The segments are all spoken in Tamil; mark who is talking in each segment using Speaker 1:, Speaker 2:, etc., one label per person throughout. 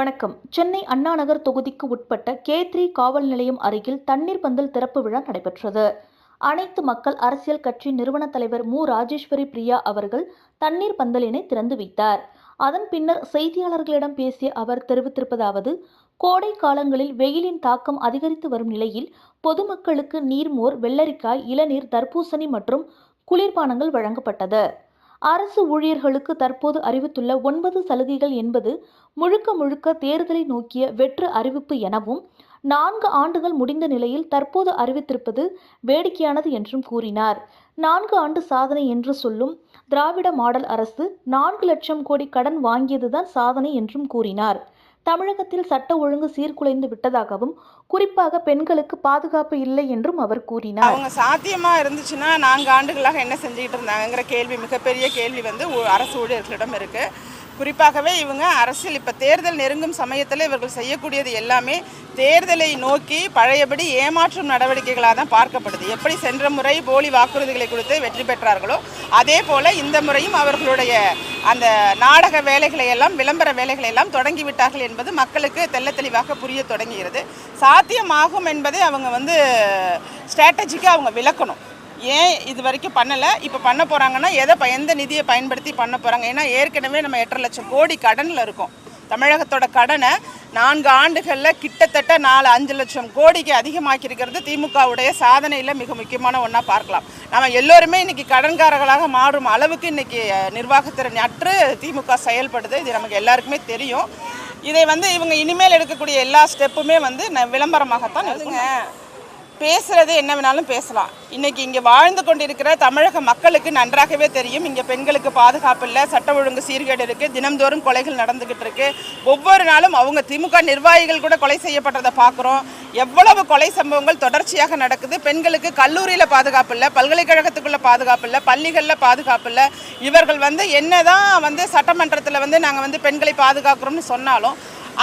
Speaker 1: வணக்கம் சென்னை அண்ணாநகர் தொகுதிக்கு உட்பட்ட கே த்ரீ காவல் நிலையம் அருகில் தண்ணீர் பந்தல் திறப்பு விழா நடைபெற்றது அனைத்து மக்கள் அரசியல் கட்சி நிறுவன தலைவர் மு ராஜேஸ்வரி பிரியா அவர்கள் தண்ணீர் பந்தலினை திறந்து வைத்தார் அதன் பின்னர் செய்தியாளர்களிடம் பேசிய அவர் தெரிவித்திருப்பதாவது கோடை காலங்களில் வெயிலின் தாக்கம் அதிகரித்து வரும் நிலையில் பொதுமக்களுக்கு நீர்மோர் வெள்ளரிக்காய் இளநீர் தர்பூசணி மற்றும் குளிர்பானங்கள் வழங்கப்பட்டது அரசு ஊழியர்களுக்கு தற்போது அறிவித்துள்ள ஒன்பது சலுகைகள் என்பது முழுக்க முழுக்க தேர்தலை நோக்கிய வெற்று அறிவிப்பு எனவும் நான்கு ஆண்டுகள் முடிந்த நிலையில் தற்போது அறிவித்திருப்பது வேடிக்கையானது என்றும் கூறினார் நான்கு ஆண்டு சாதனை என்று சொல்லும் திராவிட மாடல் அரசு நான்கு லட்சம் கோடி கடன் வாங்கியதுதான் சாதனை என்றும் கூறினார் தமிழகத்தில் சட்ட ஒழுங்கு சீர்குலைந்து விட்டதாகவும் குறிப்பாக பெண்களுக்கு பாதுகாப்பு இல்லை என்றும் அவர் கூறினார் அவங்க சாத்தியமா இருந்துச்சுன்னா நான்கு ஆண்டுகளாக என்ன செஞ்சுக்கிட்டு இருந்தாங்கிற கேள்வி மிகப்பெரிய கேள்வி வந்து அரசு ஊழியர்களிடம் இருக்கு குறிப்பாகவே இவங்க அரசியல் இப்போ தேர்தல் நெருங்கும் சமயத்தில் இவர்கள் செய்யக்கூடியது எல்லாமே தேர்தலை நோக்கி பழையபடி ஏமாற்றும் நடவடிக்கைகளாக தான் பார்க்கப்படுது எப்படி சென்ற முறை போலி வாக்குறுதிகளை கொடுத்து வெற்றி பெற்றார்களோ அதே போல் இந்த முறையும் அவர்களுடைய அந்த நாடக வேலைகளை எல்லாம் விளம்பர வேலைகளை எல்லாம் தொடங்கிவிட்டார்கள் என்பது மக்களுக்கு தெல்ல தெளிவாக புரிய தொடங்குகிறது சாத்தியமாகும் என்பதை அவங்க வந்து ஸ்ட்ராட்டஜிக்காக அவங்க விளக்கணும் ஏன் இது வரைக்கும் பண்ணலை இப்போ பண்ண போகிறாங்கன்னா எதை எந்த நிதியை பயன்படுத்தி பண்ண போகிறாங்க ஏன்னா ஏற்கனவே நம்ம எட்டரை லட்சம் கோடி கடனில் இருக்கோம் தமிழகத்தோட கடனை நான்கு ஆண்டுகளில் கிட்டத்தட்ட நாலு அஞ்சு லட்சம் கோடிக்கு அதிகமாக்கியிருக்கிறது திமுகவுடைய சாதனையில் மிக முக்கியமான ஒன்றா பார்க்கலாம் நம்ம எல்லோருமே இன்றைக்கி கடன்காரர்களாக மாறும் அளவுக்கு இன்றைக்கி நிர்வாகத்திறன் அற்று திமுக செயல்படுது இது நமக்கு எல்லாருக்குமே தெரியும் இதை வந்து இவங்க இனிமேல் எடுக்கக்கூடிய எல்லா ஸ்டெப்புமே வந்து ந விளம்பரமாகத்தான் இருக்குங்க பேசுகிறது என்ன வேணாலும் பேசலாம் இன்றைக்கி இங்கே வாழ்ந்து கொண்டிருக்கிற தமிழக மக்களுக்கு நன்றாகவே தெரியும் இங்கே பெண்களுக்கு பாதுகாப்பு இல்லை சட்ட ஒழுங்கு சீர்கேடு இருக்குது தினம்தோறும் கொலைகள் நடந்துக்கிட்டு இருக்குது ஒவ்வொரு நாளும் அவங்க திமுக நிர்வாகிகள் கூட கொலை செய்யப்பட்டதை பார்க்குறோம் எவ்வளவு கொலை சம்பவங்கள் தொடர்ச்சியாக நடக்குது பெண்களுக்கு கல்லூரியில் பாதுகாப்பு இல்லை பல்கலைக்கழகத்துக்குள்ளே பாதுகாப்பு இல்லை பள்ளிகளில் பாதுகாப்பு இல்லை இவர்கள் வந்து என்ன தான் வந்து சட்டமன்றத்தில் வந்து நாங்கள் வந்து பெண்களை பாதுகாக்கிறோம்னு சொன்னாலும்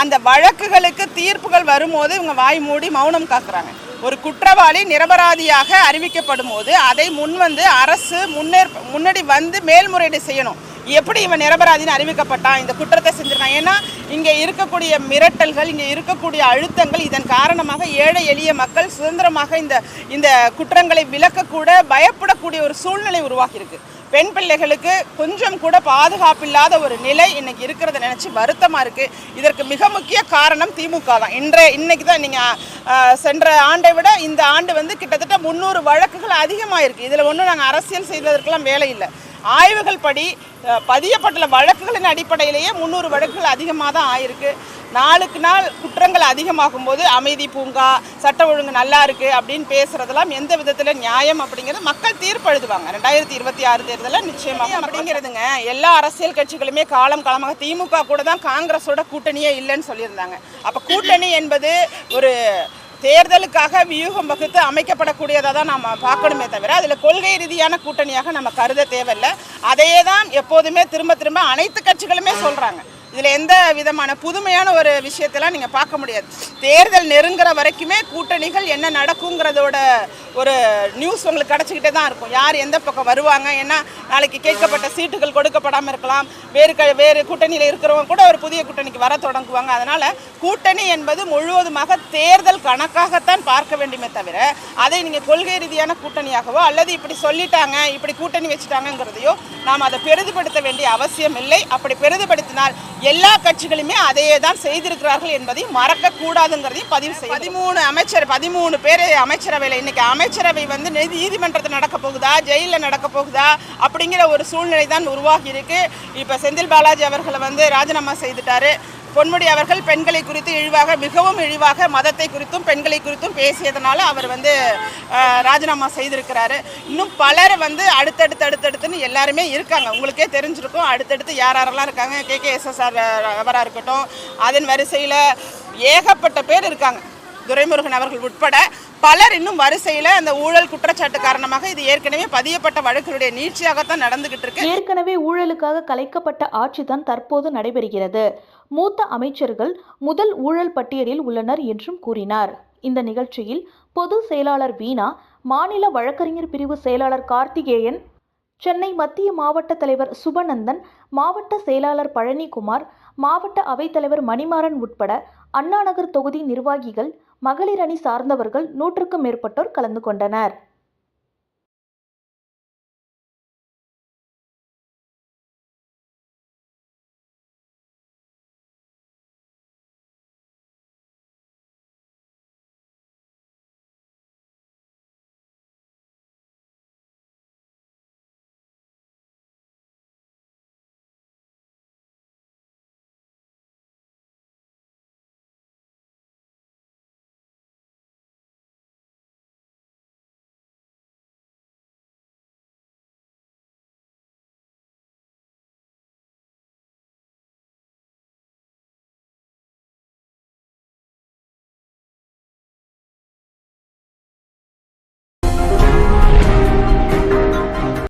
Speaker 1: அந்த வழக்குகளுக்கு தீர்ப்புகள் வரும்போது இவங்க வாய் மூடி மௌனம் காக்குறாங்க ஒரு குற்றவாளி நிரபராதியாக அறிவிக்கப்படும் போது அதை முன் வந்து அரசு முன்னேற்ப முன்னாடி வந்து மேல்முறையீடு செய்யணும் எப்படி இவன் நிரபராதின்னு அறிவிக்கப்பட்டான் இந்த குற்றத்தை செஞ்சிருக்கான் ஏன்னா இங்கே இருக்கக்கூடிய மிரட்டல்கள் இங்கே இருக்கக்கூடிய அழுத்தங்கள் இதன் காரணமாக ஏழை எளிய மக்கள் சுதந்திரமாக இந்த இந்த குற்றங்களை விளக்கக்கூட பயப்படக்கூடிய ஒரு சூழ்நிலை உருவாகியிருக்கு பெண் பிள்ளைகளுக்கு கொஞ்சம் கூட பாதுகாப்பில்லாத ஒரு நிலை இன்னைக்கு இருக்கிறத நினச்சி வருத்தமாக இருக்குது இதற்கு மிக முக்கிய காரணம் திமுக தான் இன்றைய இன்னைக்கு தான் நீங்கள் சென்ற ஆண்டை விட இந்த ஆண்டு வந்து கிட்டத்தட்ட முன்னூறு வழக்குகள் அதிகமாயிருக்கு இதுல இதில் ஒன்றும் நாங்கள் அரசியல் செய்வதற்கெல்லாம் வேலை இல்லை ஆய்வுகள் படி பதியப்பட்ட வழக்குகளின் அடிப்படையிலேயே முந்நூறு வழக்குகள் அதிகமாக தான் ஆயிருக்கு நாளுக்கு நாள் குற்றங்கள் அதிகமாகும் போது அமைதி பூங்கா சட்ட ஒழுங்கு நல்லா இருக்குது அப்படின்னு பேசுகிறதெல்லாம் எந்த விதத்தில் நியாயம் அப்படிங்கிறது மக்கள் தீர்ப்பு எழுதுவாங்க ரெண்டாயிரத்தி இருபத்தி ஆறு தேர்தலில் நிச்சயமாக அப்படிங்கிறதுங்க எல்லா அரசியல் கட்சிகளுமே காலம் காலமாக திமுக கூட தான் காங்கிரஸோட கூட்டணியே இல்லைன்னு சொல்லியிருந்தாங்க அப்போ கூட்டணி என்பது ஒரு தேர்தலுக்காக வியூகம் வகுத்து அமைக்கப்படக்கூடியதாக தான் நாம் பார்க்கணுமே தவிர அதில் கொள்கை ரீதியான கூட்டணியாக நம்ம கருத தேவையில்லை அதையே தான் எப்போதுமே திரும்ப திரும்ப அனைத்து கட்சிகளுமே சொல்கிறாங்க இதில் எந்த விதமான புதுமையான ஒரு விஷயத்தெல்லாம் நீங்கள் பார்க்க முடியாது தேர்தல் நெருங்குற வரைக்குமே கூட்டணிகள் என்ன நடக்குங்கிறதோட ஒரு நியூஸ் உங்களுக்கு கிடச்சிக்கிட்டே தான் இருக்கும் யார் எந்த பக்கம் வருவாங்க ஏன்னா நாளைக்கு கேட்கப்பட்ட சீட்டுகள் கொடுக்கப்படாமல் இருக்கலாம் வேறு க வேறு கூட்டணியில் இருக்கிறவங்க கூட ஒரு புதிய கூட்டணிக்கு வர தொடங்குவாங்க அதனால் கூட்டணி என்பது முழுவதுமாக தேர்தல் கணக்காகத்தான் பார்க்க வேண்டுமே தவிர அதை நீங்கள் கொள்கை ரீதியான கூட்டணியாகவோ அல்லது இப்படி சொல்லிட்டாங்க இப்படி கூட்டணி வச்சுட்டாங்கங்கிறதையோ நாம் அதை பெரிதுபடுத்த வேண்டிய அவசியம் இல்லை அப்படி பெரிதுபடுத்தினால் எல்லா கட்சிகளுமே அதையே தான் செய்திருக்கிறார்கள் என்பதையும் மறக்கக்கூடாதுங்கிறதையும் பதிவு செய்ய பதிமூணு அமைச்சர் பதிமூணு பேர் அமைச்சரவையில் இன்னைக்கு அமைச்சரவை வந்து நீதிமன்றத்தில் நடக்க போகுதா ஜெயிலில் நடக்க போகுதா அப்படிங்கிற ஒரு சூழ்நிலை தான் உருவாகி இருக்கு இப்போ செந்தில் பாலாஜி அவர்களை வந்து ராஜினாமா செய்துட்டாரு பொன்முடி அவர்கள் பெண்களை குறித்து இழிவாக மிகவும் இழிவாக மதத்தை குறித்தும் பெண்களை குறித்தும் பேசியதனால அவர் வந்து ராஜினாமா செய்திருக்கிறாரு இன்னும் பலர் வந்து அடுத்தடுத்து அடுத்தடுத்துன்னு எல்லாருமே இருக்காங்க உங்களுக்கே தெரிஞ்சிருக்கும் அடுத்தடுத்து யார் யாரெல்லாம் இருக்காங்க கே கே எஸ்எஸ்ஆர் அவராக இருக்கட்டும் அதன் வரிசையில் ஏகப்பட்ட பேர் இருக்காங்க துரைமுருகன் அவர்கள் உட்பட பலர் இன்னும் வரிசையில் அந்த ஊழல் குற்றச்சாட்டு காரணமாக இது ஏற்கனவே பதியப்பட்ட வழக்குகளுடைய நீட்சியாகத்தான் நடந்துகிட்டு இருக்கு
Speaker 2: ஏற்கனவே ஊழலுக்காக கலைக்கப்பட்ட ஆட்சி தான் தற்போது நடைபெறுகிறது மூத்த அமைச்சர்கள் முதல் ஊழல் பட்டியலில் உள்ளனர் என்றும் கூறினார் இந்த நிகழ்ச்சியில் பொது செயலாளர் வீணா மாநில வழக்கறிஞர் பிரிவு செயலாளர் கார்த்திகேயன் சென்னை மத்திய மாவட்ட தலைவர் சுபநந்தன் மாவட்ட செயலாளர் பழனிக்குமார் மாவட்ட அவைத்தலைவர் மணிமாறன் உட்பட அண்ணாநகர் தொகுதி நிர்வாகிகள் மகளிரணி சார்ந்தவர்கள் நூற்றுக்கும் மேற்பட்டோர் கலந்து கொண்டனர்